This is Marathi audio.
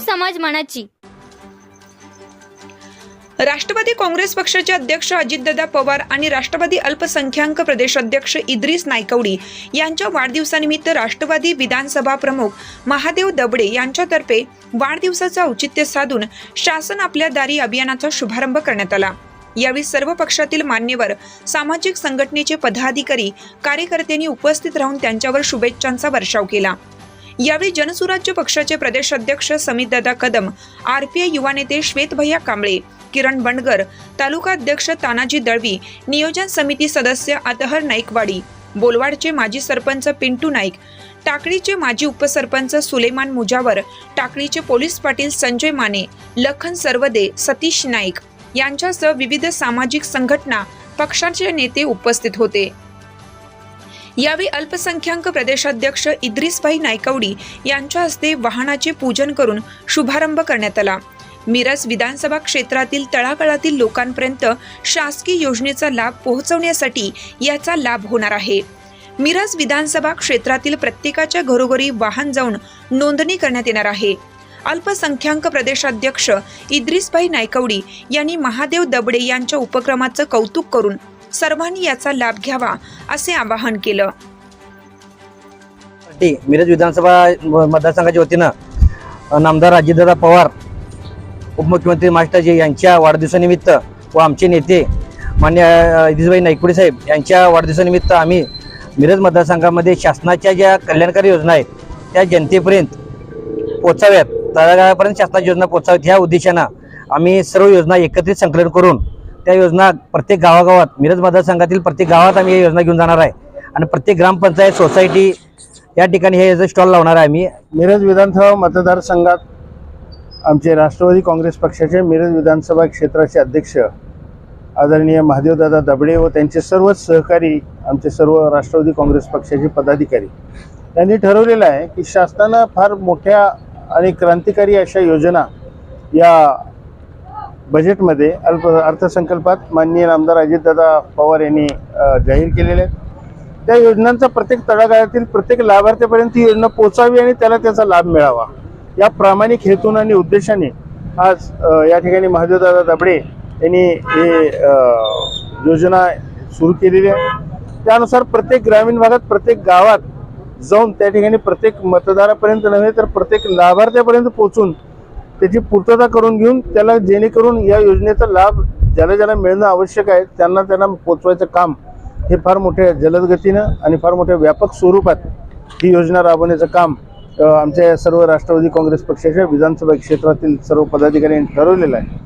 समाज मनाची. राष्ट्रवादी काँग्रेस पक्षाचे अध्यक्ष अजितदादा पवार आणि राष्ट्रवादी अल्पसंख्याक प्रदेशाध्यक्ष इद्रिस नायकवडी यांच्या वाढदिवसानिमित्त राष्ट्रवादी विधानसभा प्रमुख महादेव दबडे यांच्यातर्फे वाढदिवसाचं औचित्य साधून शासन आपल्या दारी अभियानाचा शुभारंभ करण्यात आला. यावेळी सर्व पक्षातील मान्यवर सामाजिक संघटनेचे पदाधिकारी कार्यकर्त्यांनी उपस्थित राहून त्यांच्यावर शुभेच्छांचा वर्षाव केला. यावेळी जनसुराज्य पक्षाचे प्रदेशाध्यक्ष समितदादा कदम आरपीआय युवा नेते श्वेतभैया कांबळे किरण बंडगर तालुका अध्यक्ष तानाजी दळवी नियोजन समिती सदस्य अतहर नाईकवाडी बोलवाडचे माजी सरपंच पिंटू नाईक टाकळीचे माजी उपसरपंच सुलेमान मुजावर टाकळीचे पोलीस पाटील संजय माने लखन सर्वदे सतीश नाईक यांच्यासह विविध सामाजिक संघटना पक्षाचे नेते उपस्थित होते. यावेळी अल्पसंख्याक प्रदेशाध्यक्ष इद्रिसभाई नायकवडी यांच्या हस्ते वाहनाचे पूजन करून शुभारंभ करण्यात आला. मिरज विधानसभा क्षेत्रातील तळागाळातील लोकांपर्यंत शासकीय योजनेचा लाभ पोहोचवण्यासाठी याचा लाभ होणार आहे. मिरज विधानसभा क्षेत्रातील प्रत्येकाच्या घरोघरी वाहन जाऊन नोंदणी करण्यात येणार आहे. अल्पसंख्याक प्रदेशाध्यक्ष इद्रिसभाई नायकवडी यांनी महादेव दबडे यांच्या उपक्रमाचं कौतुक करून सर्वांनी याचा लाभ घ्यावा असे आवाहन केलं. मिरज विधानसभा मतदारसंघाच्या वतीनं नामदार अजितदादा पवार उपमुख्यमंत्री मास्टरजी यांच्या वाढदिवसानिमित्त व आमचे नेते मान्य अ, इदिसभाई नाईकपुडे साहेब यांच्या वाढदिवसानिमित्त आम्ही मिरज मतदारसंघामध्ये शासनाच्या ज्या कल्याणकारी योजना आहेत त्या जनतेपर्यंत पोचाव्यात तळागाळापर्यंत शासनाची योजना पोचाव्यात ह्या उद्देशानं आम्ही सर्व योजना एकत्रित संकलन करून त्या योजना प्रत्येक गावागावात मिरज मतदारसंघातील प्रत्येक गावात आम्ही या योजना घेऊन जाणार आहे. आणि प्रत्येक ग्रामपंचायत सोसायटी या ठिकाणी हे स्टॉल लावणार आहे आम्ही. मिरज विधानसभा मतदारसंघात आमचे राष्ट्रवादी काँग्रेस पक्षाचे मिरज विधानसभा क्षेत्राचे अध्यक्ष आदरणीय महादेवदादा दबडे व त्यांचे सर्वच सहकारी आमचे सर्व राष्ट्रवादी काँग्रेस पक्षाचे पदाधिकारी यांनी ठरवलेलं आहे की शासनानं फार मोठ्या आणि क्रांतिकारी अशा योजना या बजेटमध्ये अल्प अर्थसंकल्पात माननीय आमदार अजितदादा पवार यांनी जाहीर केलेले आहेत. त्या योजनांचा प्रत्येक तळागाळातील प्रत्येक लाभार्थ्यापर्यंत ही योजना पोचावी आणि त्याला त्याचा लाभ मिळावा. या प्रामाणिक हेतून आणि उद्देशाने आज या ठिकाणी महादेवदादा दबडे यांनी हे योजना सुरू केलेली आहे. त्यानुसार प्रत्येक ग्रामीण भागात प्रत्येक गावात जाऊन त्या ठिकाणी प्रत्येक मतदारापर्यंत नव्हे तर प्रत्येक लाभार्थ्यापर्यंत पोहोचून त्याची पूर्तता करून घेऊन त्याला जेणेकरून या योजनेचा लाभ ज्याला ज्याला मिळणं आवश्यक आहे त्यांना त्यांना पोचवायचं काम हे फार मोठ्या जलद गतीनं आणि फार मोठ्या व्यापक स्वरूपात ही योजना राबवण्याचं काम आमच्या सर्व राष्ट्रवादी काँग्रेस पक्षाच्या विधानसभा क्षेत्रातील सर्व पदाधिकाऱ्यांनी ठरवलेलं आहे.